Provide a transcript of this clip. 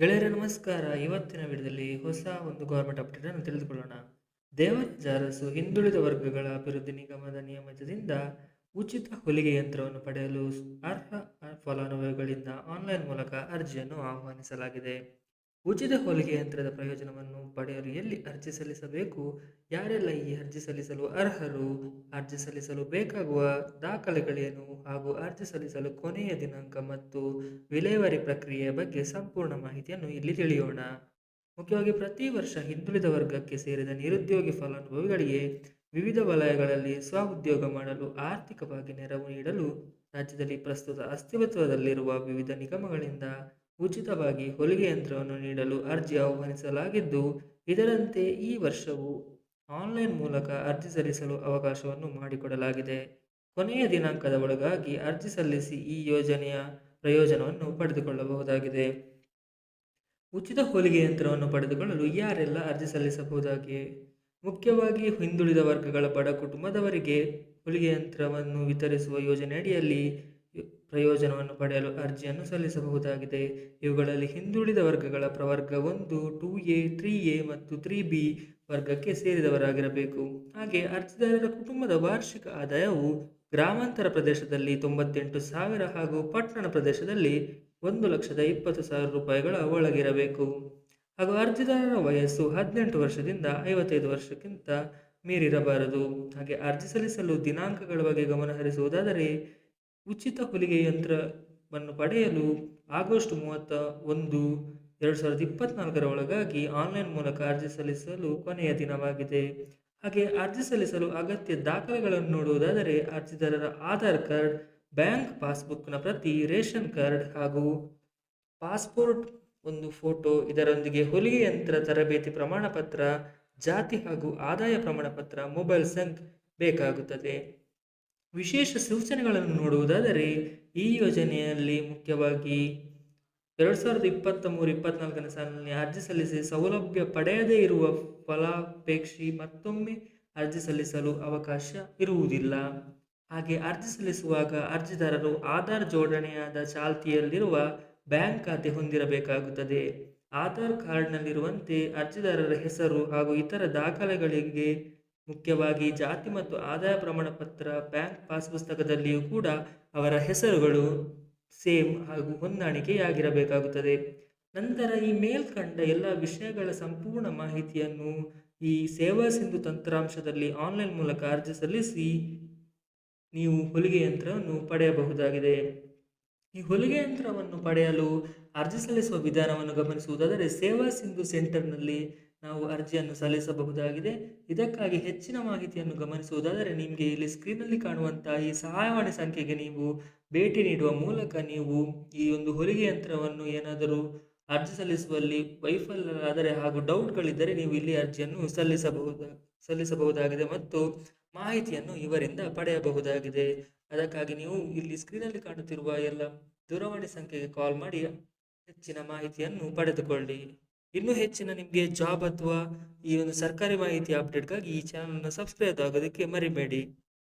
ಗೆಳೆಯರೇ, ನಮಸ್ಕಾರ. ಇವತ್ತಿನ ವಿಡಿಯೋದಲ್ಲಿ ಹೊಸ ಒಂದು ಗೌರ್ಮೆಂಟ್ ಅಪ್ಡೇಟ್ ಅನ್ನು ತಿಳಿದುಕೊಳ್ಳೋಣ. ದೇವರಾಜ ಅರಸು ಹಿಂದುಳಿದ ವರ್ಗಗಳ ಅಭಿವೃದ್ಧಿ ನಿಗಮದ ನಿಯಮಿತದಿಂದ ಉಚಿತ ಹೊಲಿಗೆ ಯಂತ್ರವನ್ನು ಪಡೆಯಲು ಅರ್ಹ ಫಲಾನುಭವಿಗಳಿಂದ ಆನ್ಲೈನ್ ಮೂಲಕ ಅರ್ಜಿಯನ್ನು ಆಹ್ವಾನಿಸಲಾಗಿದೆ. ಉಚಿತ ಹೊಲಿಗೆ ಯಂತ್ರದ ಪ್ರಯೋಜನವನ್ನು ಪಡೆಯಲು ಎಲ್ಲಿ ಅರ್ಜಿ ಸಲ್ಲಿಸಬೇಕು? ಯಾರೆಲ್ಲ ಈ ಅರ್ಜಿ ಸಲ್ಲಿಸಲು ಅರ್ಹರು? ಅರ್ಜಿ ಸಲ್ಲಿಸಲು ಬೇಕಾಗುವ ದಾಖಲೆಗಳೇನು? ಹಾಗೂ ಅರ್ಜಿ ಸಲ್ಲಿಸಲು ಕೊನೆಯ ದಿನಾಂಕ ಮತ್ತು ವಿಲೇವಾರಿ ಪ್ರಕ್ರಿಯೆಯ ಬಗ್ಗೆ ಸಂಪೂರ್ಣ ಮಾಹಿತಿಯನ್ನು ಇಲ್ಲಿ ತಿಳಿಯೋಣ. ಮುಖ್ಯವಾಗಿ ಪ್ರತಿ ವರ್ಷ ಹಿಂದುಳಿದ ವರ್ಗಕ್ಕೆ ಸೇರಿದ ನಿರುದ್ಯೋಗಿ ಫಲಾನುಭವಿಗಳಿಗೆ ವಿವಿಧ ವಲಯಗಳಲ್ಲಿ ಸ್ವಉದ್ಯೋಗ ಮಾಡಲು ಆರ್ಥಿಕವಾಗಿ ನೆರವು ನೀಡಲು ರಾಜ್ಯದಲ್ಲಿ ಪ್ರಸ್ತುತ ಅಸ್ತಿತ್ವದಲ್ಲಿರುವ ವಿವಿಧ ನಿಗಮಗಳಿಂದ ಉಚಿತವಾಗಿ ಹೊಲಿಗೆ ಯಂತ್ರವನ್ನು ನೀಡಲು ಅರ್ಜಿ ಆಹ್ವಾನಿಸಲಾಗಿದ್ದು, ಇದರಂತೆ ಈ ವರ್ಷವು ಆನ್ಲೈನ್ ಮೂಲಕ ಅರ್ಜಿ ಸಲ್ಲಿಸಲು ಅವಕಾಶವನ್ನು ಮಾಡಿಕೊಡಲಾಗಿದೆ. ಕೊನೆಯ ದಿನಾಂಕದ ಒಳಗಾಗಿ ಅರ್ಜಿ ಸಲ್ಲಿಸಿ ಈ ಯೋಜನೆಯ ಪ್ರಯೋಜನವನ್ನು ಪಡೆದುಕೊಳ್ಳಬಹುದಾಗಿದೆ. ಉಚಿತ ಹೊಲಿಗೆ ಯಂತ್ರವನ್ನು ಪಡೆದುಕೊಳ್ಳಲು ಯಾರೆಲ್ಲ ಅರ್ಜಿ ಸಲ್ಲಿಸಬಹುದಾಗಿದೆ? ಮುಖ್ಯವಾಗಿ ಹಿಂದುಳಿದ ವರ್ಗಗಳ ಬಡ ಕುಟುಂಬದವರಿಗೆ ಹೊಲಿಗೆ ಯಂತ್ರವನ್ನು ವಿತರಿಸುವ ಯೋಜನೆಯಡಿಯಲ್ಲಿ ಪ್ರಯೋಜನವನ್ನು ಪಡೆಯಲು ಅರ್ಜಿಯನ್ನು ಸಲ್ಲಿಸಬಹುದಾಗಿದೆ. ಇವುಗಳಲ್ಲಿ ಹಿಂದುಳಿದ ವರ್ಗಗಳ ಪ್ರವರ್ಗ ಒಂದು, ಟೂ ಎ, ತ್ರೀ ಎ ಮತ್ತು ತ್ರೀ ಬಿ ವರ್ಗಕ್ಕೆ ಸೇರಿದವರಾಗಿರಬೇಕು. ಹಾಗೆ ಅರ್ಜಿದಾರರ ಕುಟುಂಬದ ವಾರ್ಷಿಕ ಆದಾಯವು ಗ್ರಾಮಾಂತರ ಪ್ರದೇಶದಲ್ಲಿ ತೊಂಬತ್ತೆಂಟು ಸಾವಿರ ಹಾಗೂ ಪಟ್ಟಣ ಪ್ರದೇಶದಲ್ಲಿ ಒಂದು ಲಕ್ಷದ ಇಪ್ಪತ್ತು ಸಾವಿರ ರೂಪಾಯಿಗಳ ಒಳಗಿರಬೇಕು. ಹಾಗೂ ಅರ್ಜಿದಾರರ ವಯಸ್ಸು ಹದಿನೆಂಟು ವರ್ಷದಿಂದ ಐವತ್ತೈದು ವರ್ಷಕ್ಕಿಂತ ಮೀರಿರಬಾರದು. ಹಾಗೆ ಅರ್ಜಿ ಸಲ್ಲಿಸಲು ದಿನಾಂಕಗಳ ಬಗ್ಗೆ ಗಮನ ಹರಿಸುವುದಾದರೆ ಉಚಿತ ಹೊಲಿಗೆ ಯಂತ್ರವನ್ನು ಪಡೆಯಲು ಆಗಸ್ಟ್ ಮೂವತ್ತ ಒಂದು, ಎರಡು ಸಾವಿರದ ಇಪ್ಪತ್ತ್ನಾಲ್ಕರ ಒಳಗಾಗಿ ಆನ್ಲೈನ್ ಮೂಲಕ ಅರ್ಜಿ ಸಲ್ಲಿಸಲು ಕೊನೆಯ ದಿನವಾಗಿದೆ. ಹಾಗೆ ಅರ್ಜಿ ಸಲ್ಲಿಸಲು ಅಗತ್ಯ ದಾಖಲೆಗಳನ್ನು ನೋಡುವುದಾದರೆ ಅರ್ಜಿದಾರರ ಆಧಾರ್ ಕಾರ್ಡ್, ಬ್ಯಾಂಕ್ ಪಾಸ್ಬುಕ್ನ ಪ್ರತಿ ರೇಷನ್ ಕಾರ್ಡ್ ಹಾಗೂ ಪಾಸ್ಪೋರ್ಟ್ ಒಂದು ಫೋಟೋ, ಇದರೊಂದಿಗೆ ಹೊಲಿಗೆ ಯಂತ್ರ, ತರಬೇತಿ ಪ್ರಮಾಣಪತ್ರ, ಜಾತಿ ಹಾಗೂ ಆದಾಯ ಪ್ರಮಾಣಪತ್ರ, ಮೊಬೈಲ್ ಸಂಖ್ಯೆ ಬೇಕಾಗುತ್ತದೆ. ವಿಶೇಷ ಸೂಚನೆಗಳನ್ನು ನೋಡುವುದಾದರೆ ಈ ಯೋಜನೆಯಲ್ಲಿ ಮುಖ್ಯವಾಗಿ ಎರಡು ಸಾವಿರದ ಇಪ್ಪತ್ತ ಮೂರು, ಇಪ್ಪತ್ನಾಲ್ಕನೇ ಸಾಲಿನಲ್ಲಿ ಅರ್ಜಿ ಸಲ್ಲಿಸಿ ಸೌಲಭ್ಯ ಪಡೆಯದೇ ಇರುವ ಫಲಾಪೇಕ್ಷಿ ಮತ್ತೊಮ್ಮೆ ಅರ್ಜಿ ಸಲ್ಲಿಸಲು ಅವಕಾಶ ಇರುವುದಿಲ್ಲ. ಹಾಗೆ ಅರ್ಜಿ ಸಲ್ಲಿಸುವಾಗ ಅರ್ಜಿದಾರರು ಆಧಾರ್ ಜೋಡಣೆಯಾದ ಚಾಲ್ತಿಯಲ್ಲಿರುವ ಬ್ಯಾಂಕ್ ಖಾತೆ ಹೊಂದಿರಬೇಕಾಗುತ್ತದೆ. ಆಧಾರ್ ಕಾರ್ಡ್ನಲ್ಲಿರುವಂತೆ ಅರ್ಜಿದಾರರ ಹೆಸರು ಹಾಗೂ ಇತರ ದಾಖಲೆಗಳಿಗೆ ಮುಖ್ಯವಾಗಿ ಜಾತಿ ಮತ್ತು ಆದಾಯ ಪ್ರಮಾಣ ಪತ್ರ ಬ್ಯಾಂಕ್ ಪಾಸ್ ಪುಸ್ತಕದಲ್ಲಿಯೂ ಕೂಡ ಅವರ ಹೆಸರುಗಳು ಸೇಮ್ ಹಾಗೂ ಹೊಂದಾಣಿಕೆಯಾಗಿರಬೇಕಾಗುತ್ತದೆ. ನಂತರ ಈ ಮೇಲ್ಕಂಡ ಎಲ್ಲ ವಿಷಯಗಳ ಸಂಪೂರ್ಣ ಮಾಹಿತಿಯನ್ನು ಈ ಸೇವಾ ಸಿಂಧು ತಂತ್ರಾಂಶದಲ್ಲಿ ಆನ್ಲೈನ್ ಮೂಲಕ ಅರ್ಜಿ ಸಲ್ಲಿಸಿ ನೀವು ಹೊಲಿಗೆ ಯಂತ್ರವನ್ನು ಪಡೆಯಬಹುದಾಗಿದೆ. ಈ ಹೊಲಿಗೆ ಯಂತ್ರವನ್ನು ಪಡೆಯಲು ಅರ್ಜಿ ಸಲ್ಲಿಸುವ ವಿಧಾನವನ್ನು ಗಮನಿಸುವುದಾದರೆ ಸೇವಾ ಸಿಂಧು ಸೆಂಟರ್ನಲ್ಲಿ ನಾವು ಅರ್ಜಿಯನ್ನು ಸಲ್ಲಿಸಬಹುದಾಗಿದೆ. ಇದಕ್ಕಾಗಿ ಹೆಚ್ಚಿನ ಮಾಹಿತಿಯನ್ನು ಗಮನಿಸುವುದಾದರೆ ನಿಮಗೆ ಇಲ್ಲಿ ಸ್ಕ್ರೀನಲ್ಲಿ ಕಾಣುವಂತಹ ಈ ಸಹಾಯವಾಣಿ ಸಂಖ್ಯೆಗೆ ನೀವು ಭೇಟಿ ನೀಡುವ ಮೂಲಕ ನೀವು ಈ ಒಂದು ಹೊಲಿಗೆ ಯಂತ್ರವನ್ನು ಏನಾದರೂ ಅರ್ಜಿ ಸಲ್ಲಿಸುವಲ್ಲಿ ವೈಫಲ್ಯರಾದರೆ ಹಾಗೂ ಡೌಟ್ಗಳಿದ್ದರೆ ನೀವು ಇಲ್ಲಿ ಅರ್ಜಿಯನ್ನು ಸಲ್ಲಿಸಬಹುದು, ಸಲ್ಲಿಸಬಹುದಾಗಿದೆ ಮತ್ತು ಮಾಹಿತಿಯನ್ನು ಇವರಿಂದ ಪಡೆಯಬಹುದಾಗಿದೆ. ಅದಕ್ಕಾಗಿ ನೀವು ಇಲ್ಲಿ ಸ್ಕ್ರೀನಲ್ಲಿ ಕಾಣುತ್ತಿರುವ ಎಲ್ಲ ದೂರವಾಣಿ ಸಂಖ್ಯೆಗೆ ಕಾಲ್ ಮಾಡಿ ಹೆಚ್ಚಿನ ಮಾಹಿತಿಯನ್ನು ಪಡೆದುಕೊಳ್ಳಿ. ಇನ್ನೂ ಹೆಚ್ಚಿನ ನಿಮಗೆ ಜಾಬ್ ಅಥವಾ ಈ ಒಂದು ಸರ್ಕಾರಿ ಮಾಹಿತಿ ಅಪ್ಡೇಟ್ಗಾಗಿ ಈ ಚಾನಲ್ನ ಸಬ್ಸ್ಕ್ರೈಬ್ ಆಗೋದಕ್ಕೆ ಮರಿಬೇಡಿ.